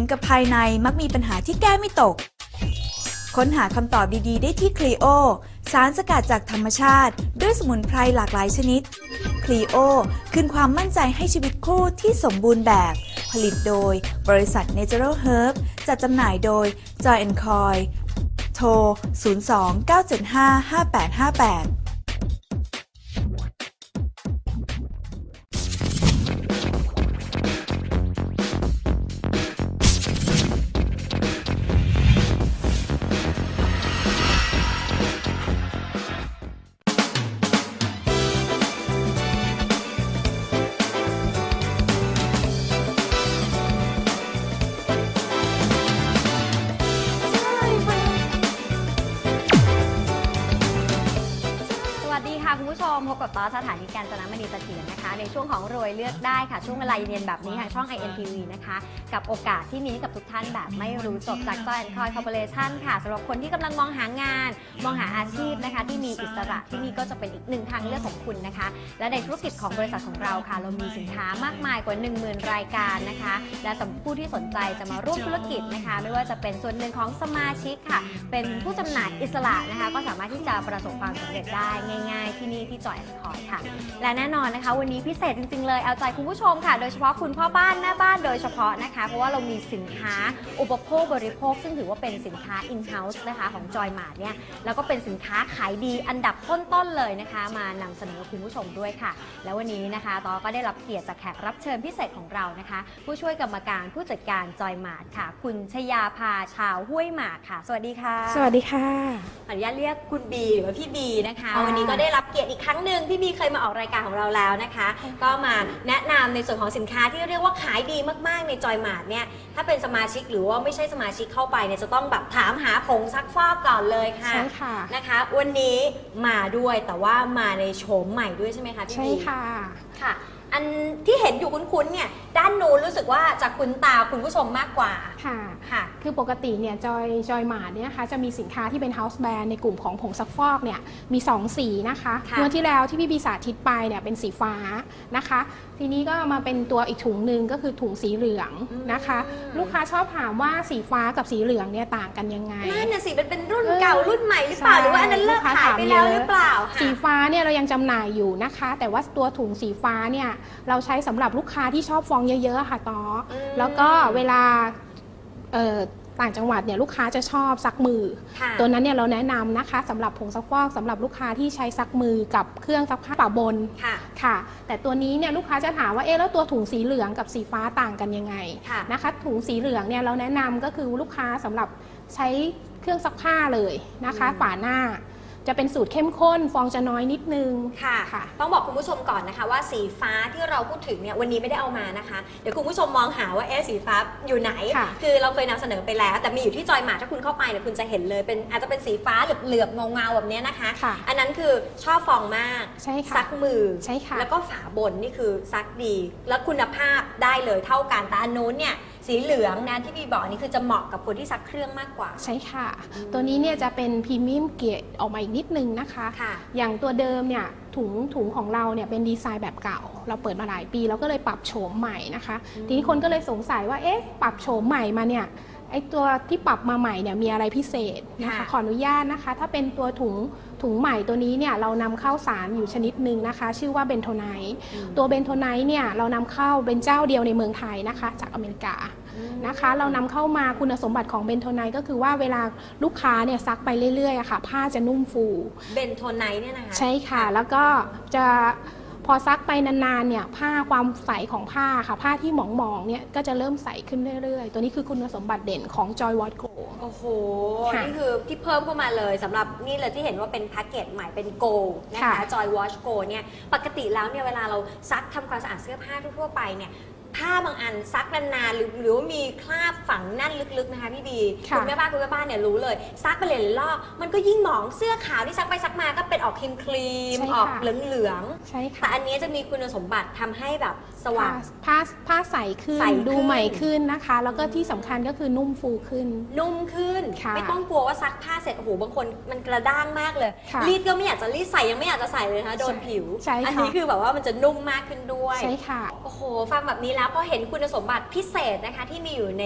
งกับภายในมักมีปัญหาที่แก้ไม่ตก ค้นหาคำตอบดีๆ ได้ที่คลีโอ สารสกัดจากธรรมชาติ ด้วยสมุนไพรหลากหลายชนิดคลีโอคืนความมั่นใจให้ชีวิตคู่ที่สมบูรณ์แบบ ผลิตโดยบริษัท Natural Herb จัดจำหน่ายโดย Joy Coy โทร 02-975-5858 ต้อสถานีการจนมณีเสถียรนะคะ ในช่วงของรวยเลือกได้ค่ะ ช่วงเวลาเย็นๆแบบนี้ทางช่อง INTV นะคะ กับโอกาสที่มีให้กับทุกท่านแบบไม่รู้จบจาก Joy and Coy Corporation ค่ะสำหรับคนที่กำลังมองหางาน มองหาอาชีพนะคะ ที่มีอิสระที่นี่ก็จะเป็นอีกหนึ่งทางเลือกของคุณนะคะ และในธุรกิจของบริษัทของเราค่ะ เรามีสินค้ามากมายกว่า 10,000 รายการนะคะ และสำหรับผู้ที่สนใจจะมาร่วมธุรกิจนะคะ ไม่ว่าจะเป็นส่วนหนึ่งของสมาชิกค่ะ เป็นผู้จำหน่ายอิสระนะคะ ก็สามารถที่จะประสบความสำเร็จได้ง่าย ๆ ที่นี่ที่จอยแอนคอยค่ะ และแน่นอนนะคะ วันนี้พิเศษจริง ๆ เลยเอาใจคุณผู้ชมค่ะ โดยเฉพาะคุณพ่อบ้านแม่บ้านโดยเฉพาะนะคะ เพราะว่าเรามีสินค้าอุปโภคบริโภค ซึ่งถือว่าเป็นสินค้า in-house นะคะของจอยมาร์เนี่ยแล้วก็เป็นสินค้าขายดีอันดับต้นๆเลยนะคะ มานำเสนอคุณผู้ชมด้วยค่ะ แล้ววันนี้นะคะตอก็ได้รับเกียรติจากแขกรับเชิญพิเศษของเรานะคะ ผู้ช่วยกรรมการผู้จัดการจอยมาร์ค่ะ คุณชยาภาชาวห้วยหมากค่ะ สวัสดีค่ะ สวัสดีค่ะ ขออนุญาตเรียกคุณบีหรือว่าพี่บีนะคะค่ะวันนี้ก็ได้รับเกียรติอีกครั้งหนึ่งพี่บีเคยมาออกรายการของเราแล้วนะคะ ก็มาแนะนำในส่วนของสินค้าที่เรียกว่าขายดีมากๆในจอยมาร์ทเนี่ยถ้าเป็นสมาชิกหรือว่าไม่ใช่สมาชิกเข้าไปเนี่ยจะต้องแบบถามหาผงซักฟอกก่อนเลยค่ะใช่ค่ะนะคะ วันนี้มาด้วยแต่ว่ามาในโฉมใหม่ด้วยใช่ไหมคะพี่ใช่บีค่ะค่ะ อันที่เห็นอยู่คุ้นๆเนี่ยด้านนู้นรู้สึกว่าจะคุ้นตาคุณผู้ชมมากกว่าค่ะค่ะ คือปกติเนี่ยจอยจอยมาร์เนี่ยนะคะจะมีสินค้าที่เป็น House Brand ในกลุ่มของผงซักฟอกเนี่ยมี 2 สีนะคะค่ะ เมื่อที่แล้วที่พี่บีสาธิตไปเนี่ยเป็นสีฟ้านะคะ ทีนี้ก็มาเป็นตัวอีกถุงหนึ่งก็คือถุงสีเหลืองนะคะ ลูกค้าชอบถามว่าสีฟ้ากับสีเหลืองเนี่ยต่างกันยังไง นั่นน่ะสิมันเป็นรุ่นเออเก่ารุ่นใหม่หรือเปล่า ใช่หรือว่าอันนั้นเลิกขายไปแล้วหรือเปล่าสีค่ะฟ้าเนี่ยเรายังจำหน่ายอยู่นะคะ แต่ว่าตัวถุงสีฟ้าเนี่ยเราใช้สำหรับลูกค้าที่ชอบฟองเยอะๆค่ะต่ออมแล้วก็เวลาเอ่อ ต่างจังหวัดเนี่ยลูกค้าจะชอบซักมือค่ะตัวนั้นเนี่ยเราแนะนำนะคะสำหรับผงซักฟอกสำหรับลูกค้าที่ใช้ซักมือกับเครื่องซักผ้าปะบนค่ะค่ะแต่ตัวนี้เนี่ยลูกค้าจะถามว่าเอ๊ะแล้วตัวถุงสีเหลืองกับสีฟ้าต่างกันยังไงค่ะนะคะ ถุงสีเหลืองเนี่ยเราแนะนำก็คือลูกค้าสำหรับใช้เครื่องซักผ้าเลยนะคะอืมฝาหน้า จะเป็นสูตรเข้มข้น ฟองจะน้อยนิดนึง ค่ะ ค่ะ ต้องบอกคุณผู้ชมก่อนนะคะว่าสีฟ้าที่เราพูดถึงเนี่ยวันนี้ไม่ได้เอามานะคะ เดี๋ยวคุณผู้ชมมองหาว่าเอ๊ะสีฟ้าอยู่ไหน ค่ะ คือเราเคยนำเสนอไปแล้ว แต่มีอยู่ที่จอยหมาถ้าคุณเข้าไปเนี่ยคุณจะเห็นเลยเป็นอาจจะเป็นสีฟ้าเหลือบๆเงาๆแบบเนี้ยนะคะ ค่ะ อันนั้นคือชอบฟองมาก ใช่ค่ะ ซักมือ ใช่ค่ะ แล้วก็ฝาบนนี่คือซักดี แล้วคุณภาพได้เลยเท่ากันแต่อันนู้นเนี่ย สีเหลืองนะที่พี่บอกนี่คือจะเหมาะกับคนที่ซักเครื่องมากกว่า ใช่ค่ะอืมตัวนี้เนี่ยจะเป็นพรีเมียมเกรดออกมาอีกนิดนึงนะคะค่ะอย่างตัวเดิมเนี่ยถุงถุงของเราเนี่ยเป็นดีไซน์แบบเก่า เราเปิดมาหลายปีเราก็เลยปรับโฉมใหม่นะคะอืมทีนี้คนก็เลยสงสัยว่าเอ๊ะปรับโฉมใหม่มาเนี่ย ไอตัวที่ปรับมาใหม่เนี่ยมีอะไรพิเศษนะคะค่ะ ขออนุญาตนะคะ ถ้าเป็นตัวถุงถุงใหม่ตัวนี้เนี่ยเรานำเข้าสารอยู่ชนิดหนึ่งนะคะ ชื่อว่าเบนโทไนท์ตัวเบนโทไนท์เนี่ยเรานำเข้าเป็นเจ้าเดียวในเมืองไทยนะคะ จากอเมริกานะคะ เรานำเข้ามาคุณสมบัติของเบนโทไนท์ก็คือว่าเวลาลูกค้าเนี่ยซักไปเรื่อยๆอะค่ะ ผ้าจะนุ่มฟู เบนโทนไนท์เนี่ยนะคะ ใช่ค่ะ แล้วก็จะ พอซักไปนานๆเนี่ยผ้าความใสของผ้าค่ะ ผ้าที่หมองๆเนี่ยก็จะเริ่มใสขึ้นเรื่อยๆ ตัวนี้คือคุณสมบัติเด่นของ Joy Watt Go โอ้โห ค่ะ นี่คือที่เพิ่มเข้ามาเลยสำหรับนี่เลยที่เห็นว่าเป็นแพ็กเกจใหม่เป็นโกนะคะค่ะ Joy Wash Go เนี่ยปกติแล้วเนี่ยเวลาเราซักทำความสะอาดเสื้อผ้าทั่วๆไปเนี่ย ผ้าบางอันซักนานๆหรือหรือว่ามีคราบฝังแน่นลึกๆนะคะพี่บีค่ะณแม่บ้านคุณแม่บ้านเนี่ยรู้เลย ซักไปเลยรอบมันก็ยิ่งหมองเสื้อขาวที่ซักไปซักมาก็เป็นออกครีมครีมๆออกเหลืองๆใช่แต่ค่ะอันนี้จะมีคุณสมบัติทำให้แบบสว่าง ผ้าผ้าใสขึ้นใสขึ้น ดูใหม่ขึ้นนะคะ แล้วก็ที่สำคัญก็คือนุ่มฟูขึ้น นุ่มขึ้น ค่ะไม่ต้องกลัวว่าซักผ้าเสร็จโอ้โหบางคนมันกระด้างมากเลย ค่ะรีดก็ไม่อยากจะรีดใส่ยังไม่อยากจะใส่เลยนะคะโดนผิว ใช่ค่ะ อันี้คือแบบว่ามันจะนุ่มมากขึ้นด้วย ใช่ค่ะ โอ้โห ฟังแบบนี้แล้วแล้วพอเห็นคุณสมบัติพิเศษนะคะ ที่มีอยู่ใน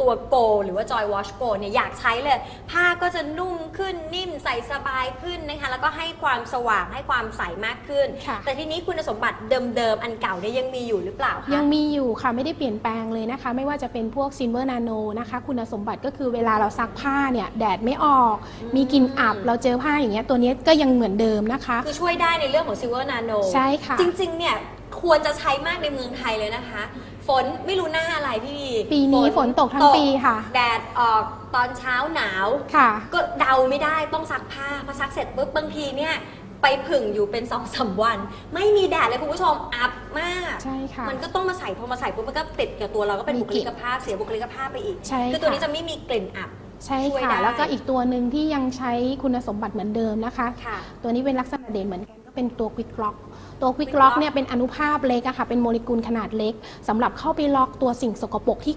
ตัวโก หรือว่า Joy Wash Go เนี่ยอยากใช้เลย ผ้าก็จะนุ่มขึ้นนิ่มใส่สบายขึ้นนะคะ แล้วก็ให้ความสว่างให้ความใสมากขึ้น ค่ะ แต่ทีนี้คุณสมบัติเดิมๆ อันเก่าเนี่ยยังมีอยู่หรือเปล่าคะ ยังมีอยู่ค่ะไม่ได้เปลี่ยนแปลงเลยนะคะ ไม่ว่าจะเป็นพวกซินเวอร์นาโนนะคะ คุณสมบัติก็คือเวลาเราซักผ้าเนี่ย แดดไม่ออก อืม มีกลิ่นอับ เราเจอผ้าอย่างเงี้ยตัวเนี้ยก็ยังเหมือนเดิมนะคะ คือช่วยได้ในเรื่องของ Silver Nano ใช่ค่ะ จริงๆ เนี่ย ควรจะใช้มากในเมืองไทยเลยนะคะ ฝนไม่รู้หน้าอะไรพี่ปีนี้ฝนตกทั้งปีค่ะ แดดออกตอนเช้าหนาวค่ะ ก็เดาไม่ได้ต้องซักผ้าพอซักเสร็จปุ๊บบางทีเนี่ยไปผึ่งอยู่เป็นสองสามวัน ไม่มีแดดเลยคุณผู้ชมอัพมากใช่ค่ะมันก็ต้องมาใส่พอมาใส่ปุ๊บมันก็ติดกับตัวเราก็เป็นมีบุคกลิ่ลินกภาพเสียบุคลิกภาพไปอีกใช่คือตัวนี้ค่ะจะไม่มีกลิ่นอับใช่ช่วยได้ค่ะ แล้วก็อีกตัวหนึ่งที่ยังใช้คุณสมบัติเหมือนเดิมนะคะค่ะตัวนี้เป็นลักษณะเด่นเหมือนกันก็ เป็นตัวควิกล็อกตัวควิก Quick ล็อก Lock เนี่ยเป็นอนุภาพเล็กอะค่ะเป็นโมเลกุลขนาดเล็กสำหรับเข้าไปล็อกตัวสิ่งสกปรกที่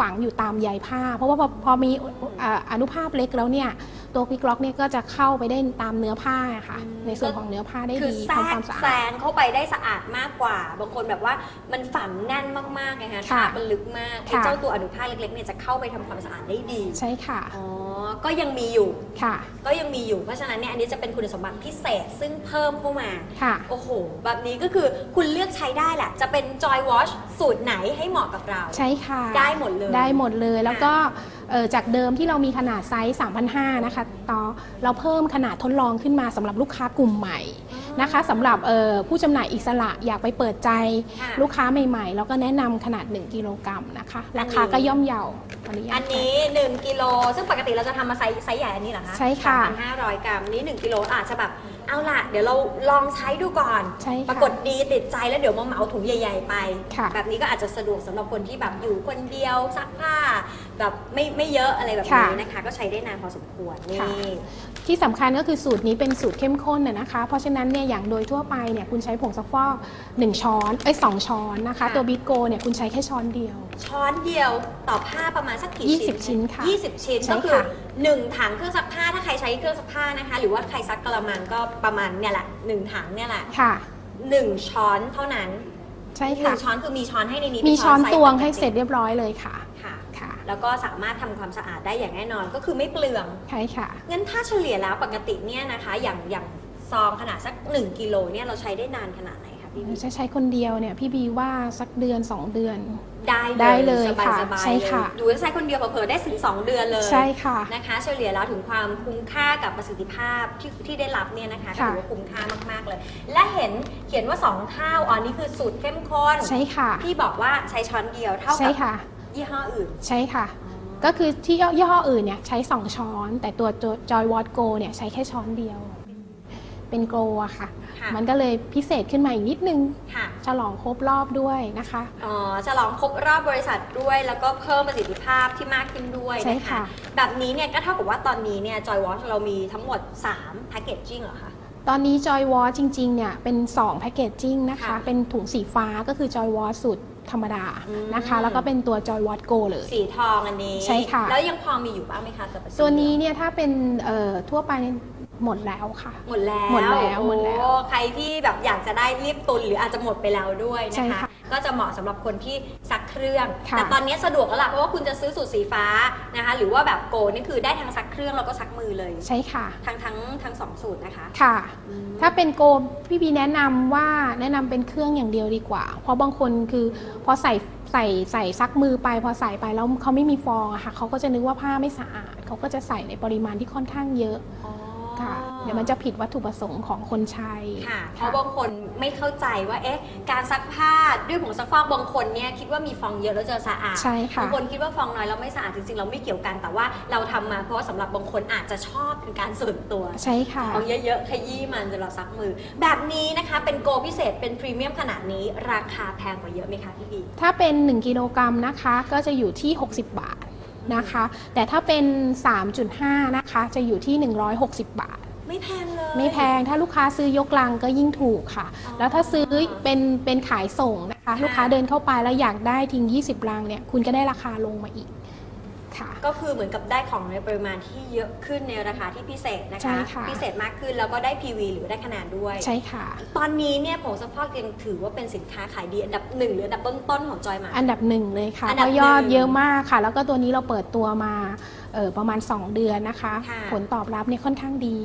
ฝังอยู่ตามใยผ้า เพราะว่าพอพอมีอ่าอนุภาพเล็กแล้วเนี่ย ตัวควิกล็อกเนี่ยก็จะเข้าไปได้ตามเนื้อผ้าค่ะ อืม ในส่วนของเนื้อผ้าได้คือดีแทรทำควากมสะแซอาดงเข้าไปได้สะอาดมากกว่า บางคนแบบว่ามันฝังแน่นมากๆไงคะค่ะทามันลึกมากไอ้ค่ะ เจ้าตัวอนุภาคเล็กๆเนี่ยจะเข้าไปทำความสะอาดได้ดีใช่ค่ะอ๋อก็ยังมีอยู่ ค่ะ ก็ยังมีอยู่เพราะฉะนั้นเนี่ยอันนี้จะเป็นคุณสมบัติพิเศษซึ่งเพิ่มเข้ามา ค่ะ โอ้โห แบบนี้ก็คือคุณเลือกใช้ได้แหละ จะเป็น Joy Wash สูตรไหนให้เหมาะกับเรา ใช่ค่ะ ได้หมดเลย ได้หมดเลยแล้วก็เอ่อจากเดิมที่เรามีขนาดไซส์3,500นะคะต่อเราเพิ่มขนาดทดลองขึ้นมาสำหรับลูกค้ากลุ่มใหม่นะคะสำหรับเอ่อผู้จำหน่ายอิสระอยากไปเปิดใจค่ะลูกค้าใหม่ๆ แล้วก็แนะนำขนาด 1 กิโลกรัมนะคะอันนี้ราคาก็ย่อมเยาขออนุญาตอันนี้ 1 กิโล ซึ่งปกติเราจะทำมาไซส์ไซส์ใหญ่อันนี้เหรอคะใช่ค่ะ3,500 กรัมนี่1กิโลอาจจะแบบเอาล่ะ เดี๋ยวเราลองใช้ดูก่อน ใช่ปค่ะรากฏดีติดใจแล้วเดี๋ยวมาเหมาถุงใหญ่ ๆ ไป ค่ะ แบบนี้ก็อาจจะสะดวกสำหรับคนที่แบบอยู่คนเดียวซักผ้าแบบไม่ไม่เยอะอะไรแบบนี้นะคะ ก็ใช้ได้นานพอสมควรนี่ ค่ะ ที่สำคัญก็คือสูตรนี้เป็นสูตรเข้มข้นนะนะคะ เพราะฉะนั้นเนี่ยอย่างโดยทั่วไปเนี่ยคุณใช้ผงซักฟอก1ช้อนเอ้ยสองช้อนนะคะ ค่ะ ตัวบิโกเนี่ยคุณใช้แค่ช้อนเดียว ช้อนเดียวต่อผ้าประมาณสักกี่ยี่สิชิ้นบชิ้นค่ะ20 ชิ้นใช่ก็คือค่ะ 1ถังเครื่องซักผ้าถ้าใครใช้เครื่องซักผ้านะคะ หรือว่าใครซักกระมังก็ประมาณเนี่ยแหละหนึ่งถังเนี่ยแหละค่ะหนึ่งช้อนเท่านั้นใช่หค่ะ นึ่งช้อนคือมีช้อนให้ในนี้มีเป็ช้อนไซส์ตวงปกติให้เสร็จเรียบร้อยเลยค่ะค่ะ ค่ะแล้วก็สามารถทำความสะอาดได้อย่างแน่นอนก็คือไม่เปลือง ใช่ค่ะ งั้นถ้าเฉลี่ยแล้วปกติเนี่ยนะคะ อย่างอย่างซองขนาดสัก 1กิโลเนี่ยเราใช้ได้นานขนาดไหน คะพี่บีใช้ใช้คนเดียวเนี่ยพี่บีว่าสักเดือน 2 เดือน ได้ได้เลยสบายค่ะสบายใช่เลยค่ะ ดูว่าใช้คนเดียวเผลอๆได้ถึง2 เดือนเลยใช่ค่ะนะคะเฉลี่ยแล้วถึงความคุ้มค่ากับประสิทธิภาพที่ที่ได้รับเนี่ยนะคะก็ค่ะถือว่าคุ้มค่ามากๆเลย และเห็นเขียนว่า 2 เท่าอ๋อนี่คือสูตรเข้มข้นใช่ค่ะพี่บอกว่าใช้ช้อนเดียวเท่าใช่กับค่ะยี่ห้ออื่นใช่ค่ะก็คือที่ยี่ห้ออื่นเนี่ยใช้ 2 ช้อน แต่ตัวจอยวอตโกเนี่ยใช้แค่ช้อนเดียว เป็นโกอะค่ะ ค่ะ มันก็เลยพิเศษขึ้นมาอีกนิดนึง ค่ะฉลองครบรอบด้วยนะคะ อ๋อฉลองครบรอบบริษัทด้วย แล้วก็เพิ่มประสิทธิภาพที่มากขึ้นด้วยใช่นะคะค่ะ แบบนี้เนี่ยก็เท่ากับว่าตอนนี้เนี่ยจอยวอชเรามีทั้งหมด3แพคเกจจิ้งเหรอคะ ตอนนี้จอยวอจริงๆเนี่ยเป็น2แพคเกจจิ้งนะคะ ค่ะเป็นถุงสีฟ้าก็คือจอยวอสูตรธรรมดาอืมนะคะแล้วก็เป็นตัวจอยวอโกเลย สีทองอันนี้ ใช่ค่ะ แล้วยังพอมีอยู่บ้างไหมคะกับสีตัวนี้เนี่ยถ้าเป็นเอ่อทั่วไป หมดแล้วค่ะ หมดแล้วหมดแล้วหมดแล้วโอ้ใครที่แบบอยากจะได้รีบตุนหรืออาจจะหมดไปแล้วด้วยใช่นะคะค่ะก็จะเหมาะสำหรับคนที่ซักเครื่องค่ะแต่ตอนนี้สะดวกแล้วล่ะเพราะว่าคุณจะซื้อสูตรสีฟ้านะคะ หรือว่าแบบโกนี่คือได้ทั้งซักเครื่องแล้วก็ซักมือเลย ใช่ค่ะ ทั้งทั้งทั้งสองสูตรนะคะ ค่ะอืมถ้าเป็นโกมพี่บีแนะนำว่าแนะนำเป็นเครื่องอย่างเดียวดีกว่า เพราะบางคนคือพอใส่ใส่ใส่ซักมือไปพอใส่ไปแล้วเขาไม่มีฟองอะค่ะเขาก็จะนึกว่าผ้าไม่สะอาดเขาก็จะใส่ในปริมาณที่ค่อนข้างเยอะอ๋อ ค่ะ เดี๋ยวมันจะผิดวัตถุประสงค์ของคนใช้ ค่ะ เพราะบางคนไม่เข้าใจว่าเอ๊ะการซักผ้าด้วยผงซักฟอกบางคนเนี่ยคิดว่ามีฟองเยอะแล้วจะสะอาดใช่ค่ะบางคนคิดว่าฟองน้อยแล้วไม่สะอาดจริงๆเราไม่เกี่ยวกันแต่ว่าเราทำมาเพราะว่าสำหรับบางคนอาจจะชอบเป็นการส่วนตัวใช่ค่ะฟองเยอะๆขยี้มันจนเราซักมือ แบบนี้นะคะเป็นโกพิเศษเป็นพรีเมียมขนาดนี้ราคาแพงกว่าเยอะไหมคะพี่บีถ้าเป็น 1กิโลกรัมนะคะก็จะอยู่ที่ 60 บาท นะคะ แต่ถ้าเป็น 3.5 นะคะ จะอยู่ที่ 160 บาท ไม่แพงเลย ไม่แพงถ้าลูกค้าซื้อยกลังก็ยิ่งถูกค่ะอ๋อแล้วถ้าซื้อเป็นเป็นขายส่งนะคะค่ะลูกค้าเดินเข้าไปแล้วอยากได้ทิ้ง 20 ลังเนี่ยคุณก็ได้ราคาลงมาอีกค่ะ ก็คือเหมือนกับได้ของในปริมาณที่เยอะขึ้นในราคาที่พิเศษนะใช่คะค่ะพิเศษมากขึ้นแล้วก็ได้ PV หรือได้คะแนนด้วย ใช่ค่ะ ตอนนี้เนี่ยผงซักฟอกยังถือว่าเป็นสินค้าขายดีอันดับหนึ่งหรืออันดับต้นๆของจอยมา อันดับหนึ่งเลยค่ะอันเพดับราะยอดหนึ่งเยอะมากค่ะ แล้วก็ตัวนี้เราเปิดตัวมาเอ่อประมาณ 2 เดือนนะคะค่ะผลตอบรับเนี่ยค่อนข้างดี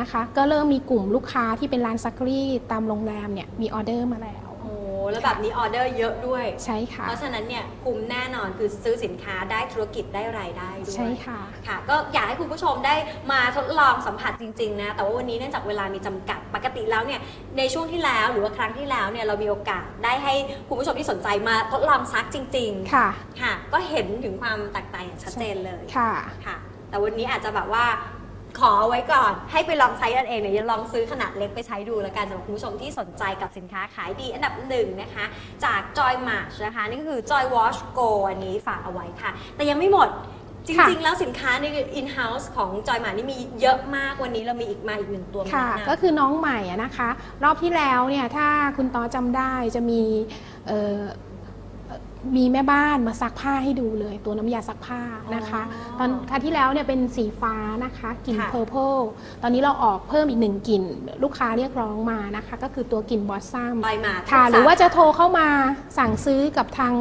นะคะ ก็เริ่มมีกลุ่มลูกค้าที่เป็นร้านซักรีดตามโรงแรมเนี่ยมีออเดอร์มาแล้วโอ้ แล้วแบบนี้ออเดอร์เยอะด้วย ใช่ค่ะ เพราะฉะนั้นเนี่ยคุ้มแน่นอนคือซื้อสินค้าได้ธุรกิจได้รายได้ด้วยใช่ค่ะค่ะ ก็อยากให้คุณผู้ชมได้มาทดลองสัมผัสจริง ๆ นะ แต่ว่าวันนี้เนื่องจากเวลามีจำกัดปกติแล้วเนี่ยในช่วงที่แล้วหรือว่าครั้งที่แล้วเนี่ยเรามีโอกาสได้ให้คุณผู้ชมที่สนใจมาทดลองซักจริงค่ะๆค่ะ ก็เห็นถึงความแตกต่างอย่างชัดเจนเลย ค่ะ ค่ะ แต่วันนี้อาจจะแบบว่า ขอไว้ก่อนให้ไปลองใช้กันเองเนี่ยลองซื้อขนาดเล็กไปใช้ดูแล้วกันสำหรับคุณผู้ชมที่สนใจกับสินค้าขายดีอันดับหนึ่งนะคะ จาก Joy March นะคะ นี่ก็คือ Joy Wash Go อันนี้ฝากเอาไว้ค่ะ แต่ยังไม่หมดจค่ะริง ๆ แล้วสินค้าใน in-house ของ Joy March นี่มีเยอะมากวันนี้เรามีอีกมาอีกหนึ่งตัวมาค่ะแนะนำก็คือน้องใหม่อะนะคะ รอบที่แล้วเนี่ยถ้าคุณต้อจำได้จะมีเอ่อเอ่อ มีแม่บ้านมาซักผ้าให้ดูเลยตัวน้ำยาซักผ้านะคะ อ๋อตอนครั้งที่แล้วเนี่ยเป็นสีฟ้านะคะกลิ่นค่ะ purple ตอนนี้เราออกเพิ่มอีกหนึ่งกลิ่นลูกค้าเรียกร้องมานะคะ ก็คือตัวกลิ่นบอสซัม Joy March ค่ะทุกหรือว่าสขจะโทรเข้ามาสั่งซื้อกับทาง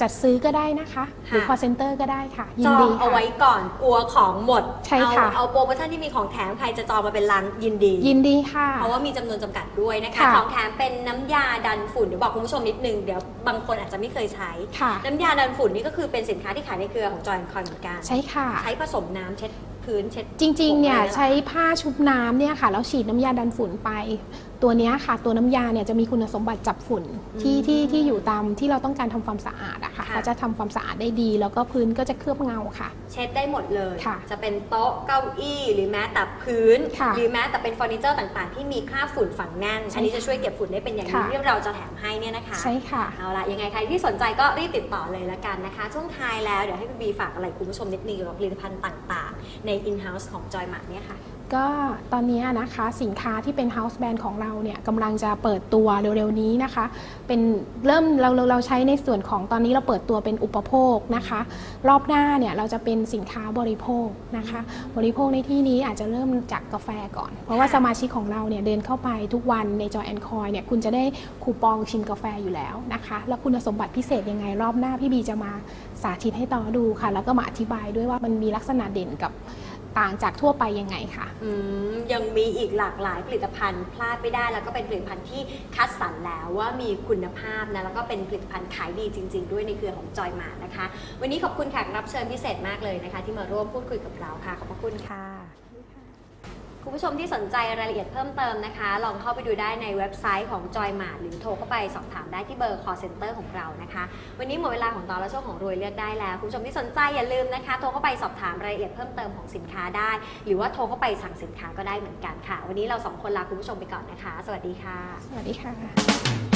จัดซื้อก็ได้นะคะ หรือค่ะ call center ก็ได้ค่ะ ยิจนอดีงค่ะเอาไว้ก่อนกลัวของหมดใช่ค่ะเอาเอาโปรโมชั่นที่มีของแถมใครจะจองมาเป็นลังยินดี ยินดีค่ะ เพราะว่ามีจำนวนจำกัดด้วยนะคะ ค่ะ ของแถมเป็นน้ำยาดันฝุ่นเดี๋ยวบอกคุณผู้ชมนิดนึง เดี๋ยวบางคนอาจจะไม่เคยใช้ค่ะ น้ำยาดันฝุ่นนี่ก็คือเป็นสินค้าที่ขายในเครือของจอยคอนเหมือนกัน ใช่ค่ะ ใช้ผสมน้ำเช็ด พื้นเช็ดจริงๆเนี่ยผมลหรอใช้ผ้าชุบน้ำเนี่ยค่ะแล้วฉีดน้ำยาดันฝุ่นไป ตัวเนี้ยค่ะ ตัวน้ำยาเนี่ยจะมีคุณสมบัติจับฝุ่นที่อืมที่ที่อยู่ตามที่เราต้องการทำความสะอาดอะค่ะค่ะเขาจะทำความสะอาดได้ดี แล้วก็พื้นก็จะเคลือบเงาค่ะ เช็ดได้หมดเลย ค่ะจะเป็นโต๊ะเก้าอี้หรือแม้แต่พื้น ค่ะหรือแม้แต่เป็นเฟอร์นิเจอร์ต่างๆ ที่มีคราบฝุ่นฝังแน่น ใช่อันนี้จะช่วยเก็บฝุ่นได้เป็นอย่างดีค่ะ ที่เราจะแถมให้เนี่ยนะคะ ใช่ค่ะ เอาละยังไงใครที่สนใจก็รีบติดต่อเลยละกันนะคะ ช่วงท้ายแล้วเดี๋ยวให้พี่บีฝากอะไรคุณผู้ชมนิดนึงเกี่ยวกับผลิตภัณฑ์ต่างๆ ใน in-house ของ Joy Mart เนี่ยค่ะ ก็ตอนนี้นะคะสินค้าที่เป็น House Brand ของเราเนี่ยกำลังจะเปิดตัวเร็วๆนี้นะคะ เป็นเริ่มเราเราเราใช้ในส่วนของตอนนี้เราเปิดตัวเป็นอุปโภคนะคะ รอบหน้าเนี่ยเราจะเป็นสินค้าบริโภคนะคะ บริโภคในที่นี้อาจจะเริ่มจากกาแฟก่อน เพราะว่าสมาชิกของเราเนี่ยเดินเข้าไปทุกวันในจอแอนคอยเนี่ยคุณจะได้คูปองชิมกาแฟอยู่แล้วนะคะ แล้วคุณสมบัติพิเศษยังไงรอบหน้าพี่บีจะมาสาธิตให้ต่อดูค่ะ แล้วก็มาอธิบายด้วยว่ามันมีลักษณะเด่นกับ ต่างจากทั่วไปยังไงค่ะ อืมยังมีอีกหลากหลายผลิตภัณฑ์พลาดไม่ได้ แล้วก็เป็นผลิตภัณฑ์ที่คัดสรรแล้วว่ามีคุณภาพนะแล้วก็เป็นผลิตภัณฑ์ขายดีจริง ๆ ด้วยในเครือของจอยมานะคะ วันนี้ขอบคุณแขกรับเชิญพิเศษมากเลยนะคะ ที่มาร่วมพูดคุยกับเราค่ะขอบพระคุณค่ะ คุณผู้ชมที่สนใจรายละเอียดเพิ่มเติมนะคะ ลองเข้าไปดูได้ในเว็บไซต์ของ Joy Mart หรือโทรเข้าไปสอบถามได้ที่เบอร์ call center ของเรานะคะ วันนี้หมดเวลาของตอนและช่วงของรวยเลือกได้แล้ว คุณผู้ชมที่สนใจอย่าลืมนะคะ โทรเข้าไปสอบถามรายละเอียดเพิ่มเติมของสินค้าได้ หรือว่าโทรเข้าไปสั่งสินค้าก็ได้เหมือนกันค่ะ วันนี้เราสองคนลาคุณผู้ชมไปก่อนนะคะ สวัสดีค่ะ สวัสดีค่ะ